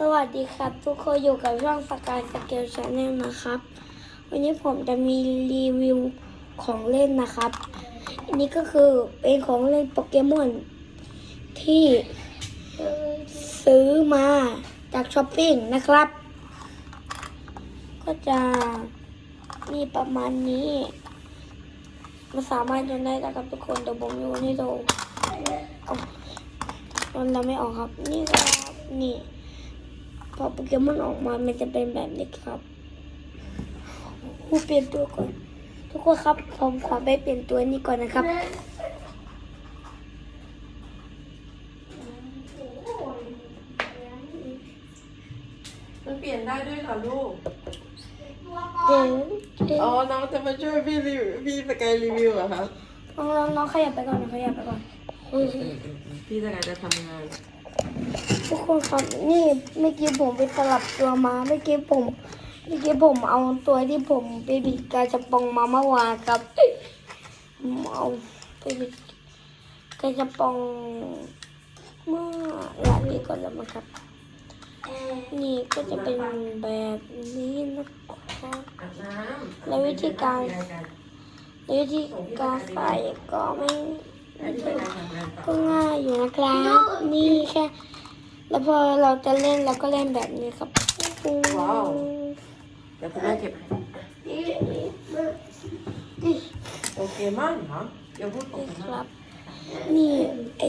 สวัสดีครับ ทุกคนอยู่กับช่องสกายสเกลชาแนลนะครับ วันนี้ผมจะมีรีวิวของเล่นนะครับ อันนี้ก็คือเป็นของเล่นโปเกมอนที่ซื้อมาจากช้อปปิ้งนะครับ ก็จะมีประมาณนี้มันสามารถจนได้นะครับทุกคนเดี๋ยวผมโยนให้ดูเอามันเราไม่ออกครับ นี่ครับนี่ พอโปเกมอนออกมา มันจะเป็นแบบนี้ครับผู้เปลี่ยนตัวก่อน ทุกคนครับ ผมขอไปเปลี่ยนตัวนี้ก่อนนะครับ มันเปลี่ยนได้ด้วยเหรอลูกเดี๋ยวเดี๋ยวอ๋อ น้องจะมาช่วยพี่รีวิวพี่สกายรีวิวเหรอครับน้องน้องน้องขยับไปก่อนน้องขยับไปก่อน พี่สกายจะทำงาน ทุกคนครับนี่เมื่อกี้ผมไปสลับตัวมาเมื่อกี้ผมเมื่อกี้ผมเอาตัวที่ผมไปบิดกาจะปองมาเมื่อวานครับผมเอาไปบิดกาจะปองเมื่อหลายปีก่อนแล้วมั้งครับ นี่ก็จะเป็นแบบนี้นะครับอาบน้ำแล้ววิธีการแล้ววิธีการใส่ก็ไม่ให้พี่ส กายทำงานต่ก็อง่ายอยู่นะครับ นี่แค่แล้วพอเราจะเล่นเราก็เล่นแบบนี้ครับเดี๋ยวคุณแม่เก็บโอเคมากเหรออย่าพูดโอนี่เคคมารักบนี่ไอ้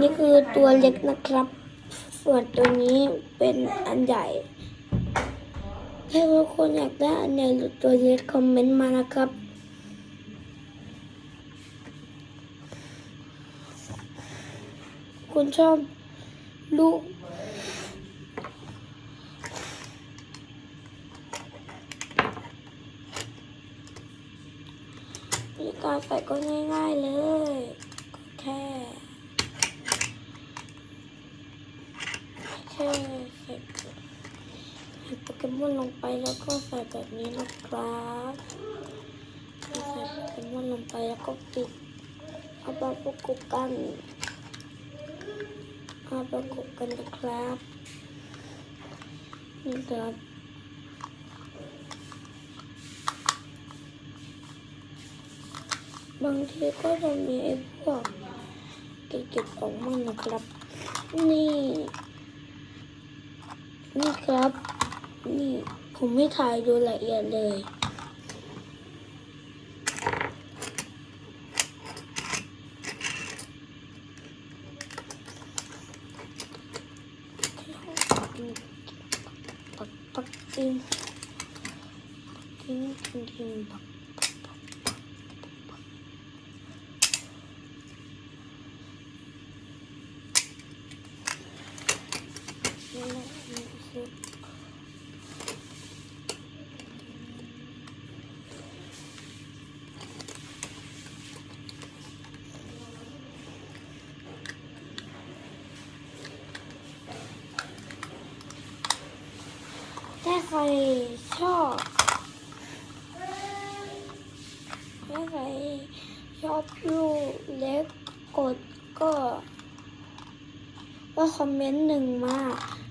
นี่คือตัวเล็กนะครับ ส่วนตัวนี้เป็นอันใหญ่ถ้าทุกคนอยากได้อันใหญ่หรือตัวเล็กคอมเมนต์มานะครับ คุณชอบลูกวิธีการใส่ก็ง่ายๆเลยก็แค่แค่ใส่ใส่โปเกมอนลงไปแล้วก็ใส่แบบนี้นะครับใส่โปเกมอนลงไปแล้วก็ปิดเอาไปประกบกัน เอาประกบกันนะครับนี่ครับบางทีก็จะมีไอ้พวกเก็บๆออกมานะครับ นี่ นี่ครับ นี่ผมไม่ถ่ายดูละเอียดเลย ปัก ปักติงติงติงติงปัก นี่แหละนี่คือถ้าใครชอบถ้าใครชอบลูกเล็กกดก็ ก็คอมเมนต์หนึ่งมา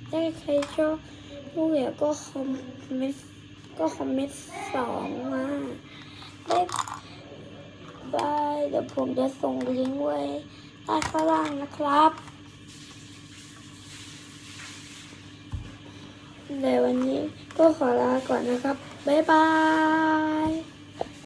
ถ้าใครชอบลูกเหลือก็คอมเมนต์ก็คอมเมนต์สองมาได้บายเดี๋ยวผมจะส่งลิงก์ไว้ใต้ข้างล่างนะครับ ในวันนี้ก็ขอลาก่อนนะครับ บ๊ายบาย